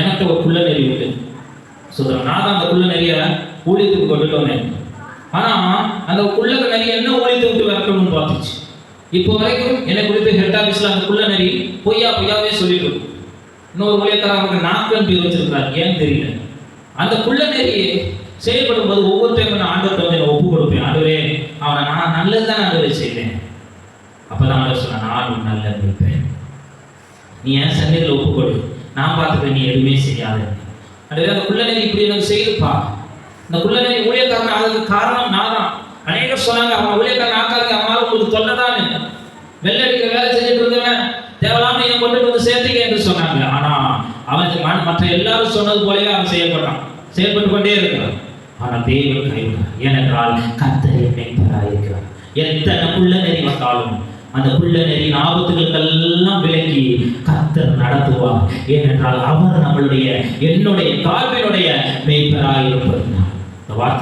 எனக்கு ஒரு குள்ள நெறி உண்டு. சொல்றேன் நான் தான் அந்த குள்ள நெறிய ஊழியத்துக்கு கொண்டுட்டு வந்தேன். அந்த குள்ள நெறி என்ன ஊழியத்தை விட்டு விரட்டணும்னு பார்த்துச்சு. இப்போ வரைக்கும் என்னை குறித்து ஹெட் ஆஃபீஸில் அந்த குள்ள நெறி பொய்யா பொய்யாவே சொல்லிட்டு இன்னொரு ஊழியக்காரன் அவருக்கு நாக்கன் பேர் வச்சிருக்கிறார் ஏன்னு தெரியல. அந்த குள்ள நெறியை செயல்படும் போது ஒவ்வொரு டைம் நான் ஆண்டவர்கிட்ட வந்து என்னை ஒப்பு கொடுப்பேன். ஆண்டவரே அவனை நான் நல்லது தான் ஆண்டவரே செய்வேன். அப்பதான் ஆண்டவர் சொன்ன நான் நல்லது இருப்பேன் நீ என் சந்தையில் ஒப்புக்கொடு நான் பார்த்துக்க நீ எதுவுமே செய்யாது. ஆண்டவரே அந்த குள்ள இப்படி எனக்கு செய்துப்பா. இந்த குள்ள நெறி ஊழியக்காரன் ஆகிறதுக்கு காரணம் நான் தான் அநேகம் சொன்னாங்க அவன் ஊழியக்காரன் ஆக்காதீங்க அவனால உங்களுக்கு தொல்லைதானே வெள்ளடிக்க வேலை செஞ்சுட்டு இருந்தவன் தேவலாம இதை கொண்டுட்டு வந்து சேர்த்துக்க என்று சொன்னாங்க. ஆனா அவன் ம- மற்ற எல்லாரும் சொன்னது போலவே அவன் செயல்படுறான். செயல்பட்டு கொண்டே இருக்கிறான். ஆனா தேவன் கைவிடுறான் ஏனென்றால் கத்தரை மெய்ப்பராக இருக்கிறார் எத்தனை புள்ள நெறி வந்தாலும் அந்த புள்ள நெறியின் ஆபத்துகளுக்கெல்லாம் விலக்கி கத்தர் நடத்துவார். ஏனென்றால் அவர் நம்மளுடைய என்னுடைய தாழ்வினுடைய மெய்ப்பராக இருப்பது வார்த்தை